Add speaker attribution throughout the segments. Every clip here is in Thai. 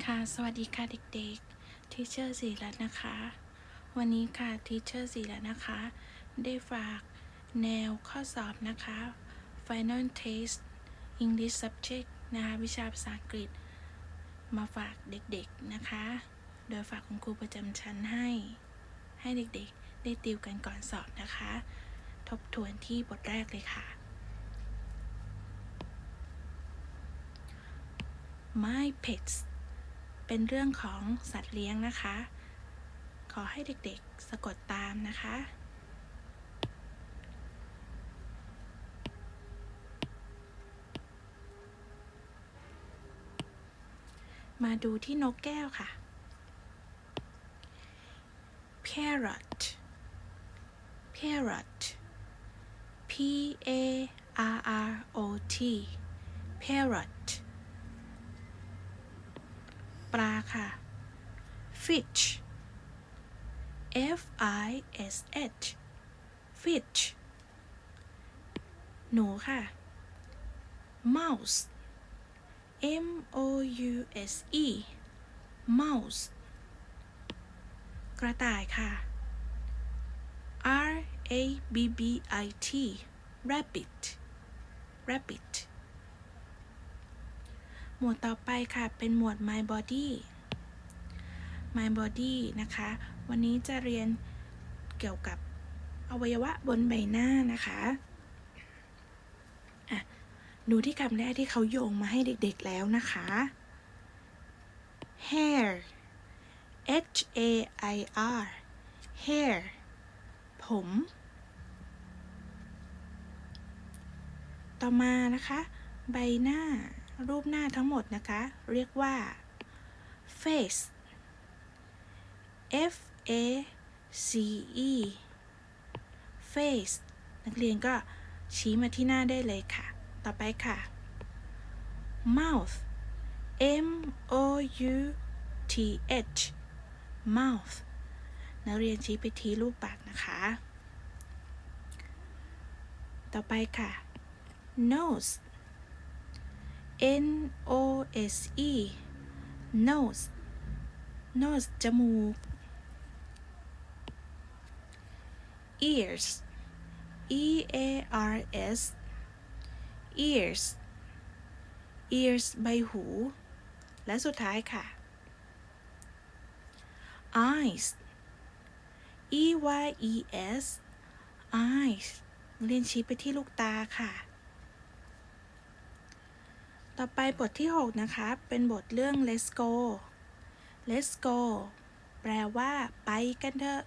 Speaker 1: ค่ะ สวัสดีค่ะเด็กๆ ทีเชอร์สีรัตน์นะคะ วันนี้ค่ะทีเชอร์สีรัตน์นะคะ ได้ฝากแนวข้อสอบนะคะ Final Test English Subject นะคะวิชาภาษาอังกฤษ มาฝากเด็กๆนะคะ โดยฝากคุณครูประจำชั้นให้ ให้เด็กๆ ได้ติวกันก่อนสอบนะคะ ทบทวนที่บทแรกเลยค่ะ My pets เป็นเรื่องของสัตว์เลี้ยงนะคะ ขอให้เด็กๆสะกดตามนะคะ มาดูที่นกแก้วค่ะ parrot parrot p a r r o t parrot ปลาค่ะ fish f i s h fish หนูค่ะ mouse m o u s e mouse กระต่ายค่ะ r a b b i t rabbit rabbit หมวดต่อไปค่ะ เป็นหมวด my body my body นะคะ วันนี้จะเรียนเกี่ยวกับอวัยวะบนใบหน้านะคะอะดูที่คำแรกที่เขาโยงมาให้เด็กๆแล้วนะคะ hair h a i r hair ผม ต่อมานะคะ ใบหน้า รูปหน้าทั้งหมดนะคะ เรียกว่า face f a c e face นักเรียนก็ชี้มาที่หน้าได้เลยค่ะ ต่อไปค่ะ mouth m o u t h mouth นักเรียนชี้ไปที่รูปปากนะคะ ต่อไปค่ะ nose n o s e nose nose จมูก ears e a r s ears ears ใบหู และสุดท้ายค่ะ eyes e y e s eyes เรียนชี้ไปที่ลูกตาค่ะ ต่อไปบทที่ 6 นะคะ เป็นบทเรื่อง let's go let's go แปลว่า ไปกันเถอะ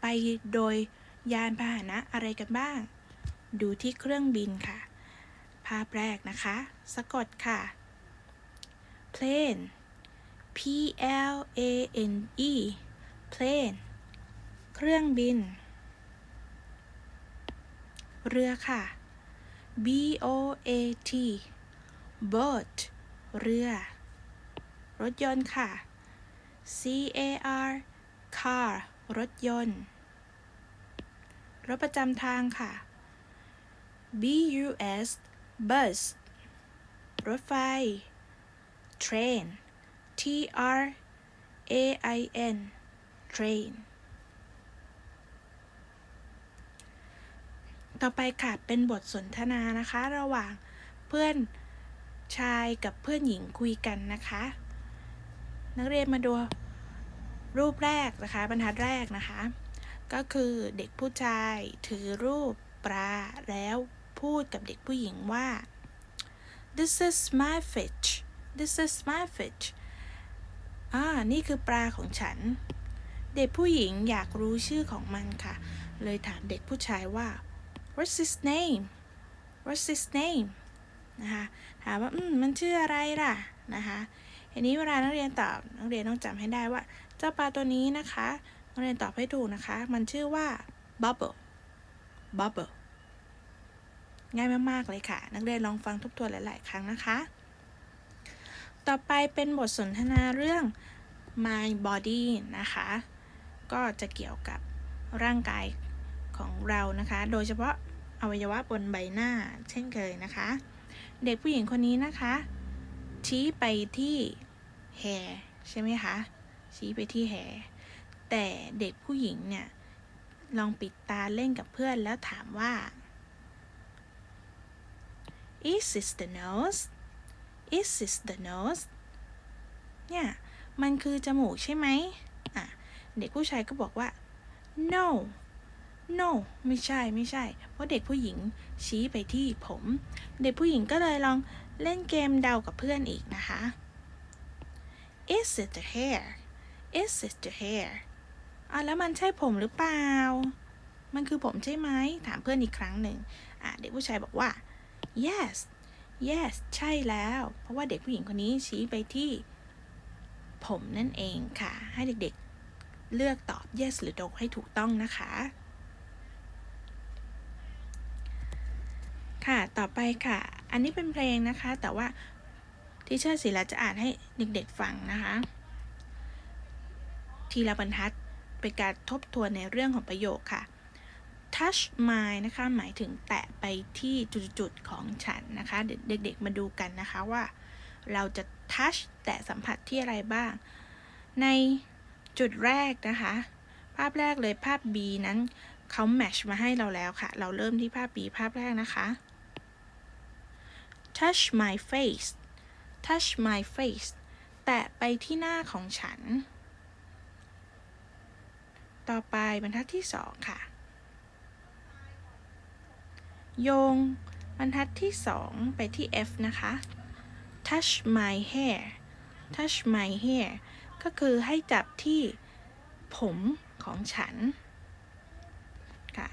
Speaker 1: ไปโดยยานพาหนะอะไรกันบ้าง ดูที่เครื่องบินค่ะ ภาพแรกนะคะ สะกดค่ะ plane P L A N E plane เครื่องบิน เรือค่ะ B O A T boat เรือ รถยนต์ค่ะ C A R car รถยนต์ รถประจำทางค่ะ B U S bus รถไฟ train T R A I N train ต่อไปค่ะเป็นบทสนทนานะคะ ระหว่างเพื่อนชายกับเพื่อนหญิงคุยกันนะคะ นักเรียนมาดูรูปแรกนะคะ บรรทัดแรกนะคะ ก็คือเด็กผู้ชายถือรูปปลาแล้วพูดกับเด็กผู้หญิงว่า this is my fish this is my fish อ่า นี่คือปลาของฉัน เด็กผู้หญิงอยากรู้ชื่อของมันค่ะ เลยถามเด็กผู้ชายว่า what's his name what's his name นะคะถามว่าอืมมันชื่ออะไรล่ะนะคะทีนี้เวลานักเรียนตอบนักเรียนต้องจำให้ได้ว่า เจ้าปลาตัวนี้นะคะนักเรียนตอบให้ถูกนะคะ มันชื่อว่า bubble bubble ง่ายมากๆเลยค่ะ นักเรียนลองฟังทบทวนหลาย ๆ ครั้งนะคะ ต่อไปเป็นบทสนทนาเรื่อง my body นะคะ ก็จะเกี่ยวกับร่างกาย ของเรานะคะ โดยเฉพาะอวัยวะบนใบหน้าเช่นเคยนะคะ เด็กผู้หญิงคนนี้นะคะ ชี้ไปที่ hair ใช่ไหมคะ ชี้ไปที่ hair แต่เด็กผู้หญิงเนี่ย ลองปิดตาเล่นกับเพื่อนแล้วถามว่า is this the nose is this the nose เนี่ย มันคือจมูกใช่ไหมอะ เด็กผู้ชายก็บอกว่า no no ไม่ใช่ไม่ใช่ เพราะเด็กผู้หญิงชี้ไปที่ผม เด็กผู้หญิงก็เลยลองเล่นเกมเดากับเพื่อนอีกนะคะ is it the hair is it the hair อะแล้วมันใช่ผมหรือเปล่า มันคือผมใช่ไหม ถามเพื่อนอีกครั้งหนึ่งอะเด็กผู้ชายบอกว่า yes yes ใช่แล้ว เพราะว่าเด็กผู้หญิงคนนี้ชี้ไปที่ ผมนั่นเองค่ะ ให้เด็กๆเลือกตอบ yes หรือ no ให้ถูกต้องนะคะ ค่ะ ต่อไปค่ะ อันนี้เป็นเพลงนะคะ แต่ว่าที่เชิดศิลาจะอ่านให้เด็กๆฟังนะคะ ทีละบรรทัดเป็นการทบทวนในเรื่องของประโยคค่ะ touch my นะคะ หมายถึงแตะไปที่จุดๆของฉันนะคะ เด็กๆมาดูกันนะคะว่าเราจะ touch แตะสัมผัสที่อะไรบ้าง ในจุดแรกนะคะ ภาพแรกเลยภาพ B นั้นเขาแมชมาให้เราแล้วค่ะ เราเริ่มที่ภาพ B ภาพแรกนะคะ touch my face touch my face แตะไปที่หน้าของฉัน ต่อไปบรรทัดที่สองค่ะ โยงบรรทัดที่สองไปที่ F นะคะ touch my hair touch my hair ก็คือให้จับที่ผมของฉัน ค่ะ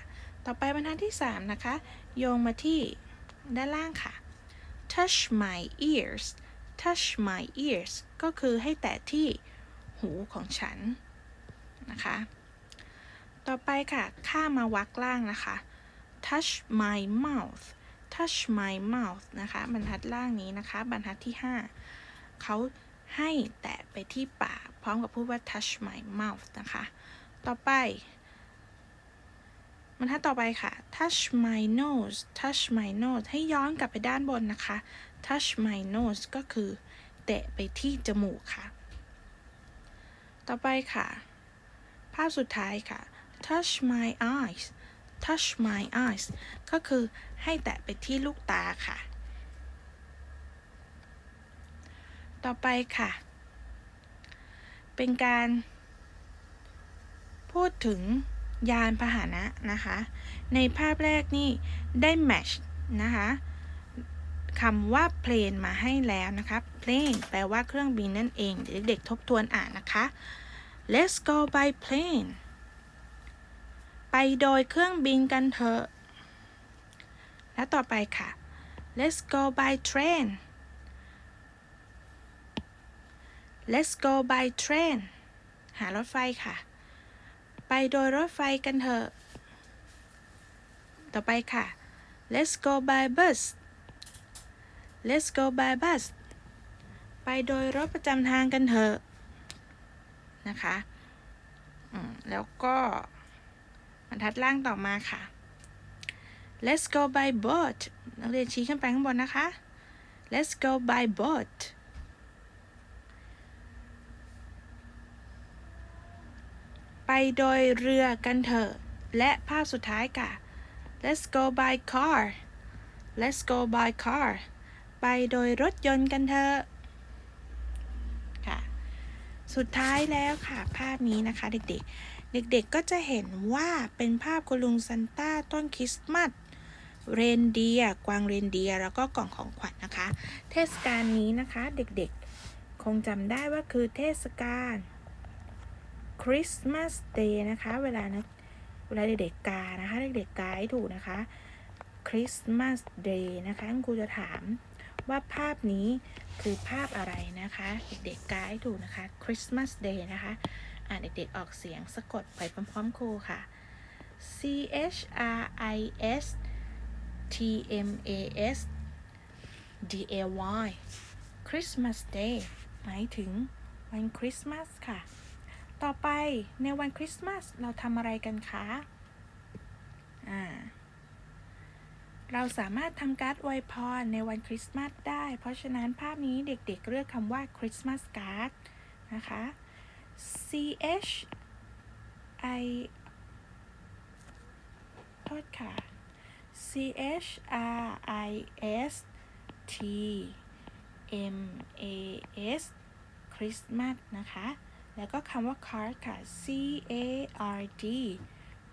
Speaker 1: ต่อไปบรรทัดที่ 3 นะคะ โยงมาที่ด้านล่างค่ะ touch my ears touch my ears ก็คือให้แตะที่หูของฉันนะคะ ต่อไปค่ะ ข้ามาวักล่างนะคะ touch my mouth touch my mouth นะคะ บรรทัดล่างนี้นะคะ บรรทัดที่ 5 เขาให้แตะไปที่ปากพร้อมกับพูดว่า touch my mouth นะคะ ต่อไป บรรทัดต่อไปค่ะ touch my nose touch my nose ให้ย้อนกลับไปด้านบนนะคะ touch my nose ก็คือแตะไปที่จมูกค่ะ ต่อไปค่ะ ภาพสุดท้ายค่ะ touch my eyes touch my eyes ก็คือให้แตะไปที่ลูกตาค่ะ ต่อไปค่ะ เป็นการพูดถึง ยานพาหนะนะคะ ในภาพแรกนี่ได้ match นะคะคำว่า plane มาให้แล้วนะคะ plane แปลว่าเครื่องบินนั่นเองเด็กๆทบทวนอ่านนะคะ let's go by plane ไปโดยเครื่องบินกันเถอะ และต่อไปค่ะ let's go by train let's go by train หารถไฟค่ะ ไปโดยรถไฟกันเถอะ ต่อไปค่ะ let's go by bus let's go by bus ไปโดยรถประจำทางกันเถอะ นะคะแล้วก็บรรทัดล่างต่อมาค่ะ let's go by boat นักเรียนชี้ขึ้นไปข้างบนนะคะ let's go by boat ไปโดยเรือกันเถอะ และภาพสุดท้ายค่ะ let's go by car let's go by car ไปโดยรถยนต์กันเถอะค่ะ สุดท้ายแล้วค่ะภาพนี้นะคะเด็กๆ เด็กๆก็จะเห็นว่าเป็นภาพคุณลุงซันต้าต้นคริสต์มาสเรนเดียกวางเรนเดียแล้วก็กล่องของขวัญนนะคะ เทศกาลนี้นะคะเด็กๆ คงจำได้ว่าคือเทศกาล คริสต์มาสเดย์นะคะ เวลานะเวลาเด็กๆกานะคะ เด็กๆกาให้ถูกนะคะคริสต์มาสเดย์นะคะครูจะถามว่าภาพนี้คือภาพอะไรนะคะ เด็กๆกาให้ถูกนะคะคริสต์มาสเดย์นะคะอ่านเด็กๆออกเสียงสะกดไปพร้อมๆครูค่ะ C H R I S T M A S D A Y Christmas Day หมายถึงวันคริสต์มาสค่ะ ต่อไปในวันคริสต์มาสเราทำอะไรกันคะอ่าเราสามารถทำการ์ดอวยพรในวันคริสต์มาสได้ เพราะฉะนั้นภาพนี้เด็กๆเลือกคำว่าคริสต์มาสการ์ดนะคะ C H I โทษค่ะ C H R I S T M A S คริสต์มาสนะคะ แล้วก็คำว่า card ค่ะ C A R D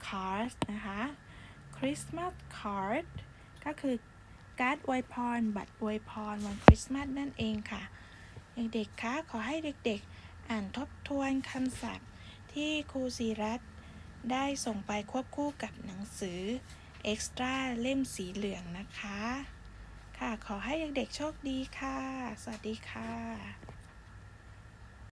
Speaker 1: card นะคะ Christmas card ก็คือการ์ดอวยพร บัตรอวยพรวันคริสต์มาสนั่นเองค่ะ เด็กๆคะขอให้เด็กๆ อ่านทบทวนคำศัพท์ที่ครูศิรัตน์ได้ส่งไปควบคู่กับหนังสือเอ็กซ์ตร้าเล่มสีเหลืองนะคะ ค่ะ ขอให้เด็กๆโชคดีค่ะ สวัสดีค่ะ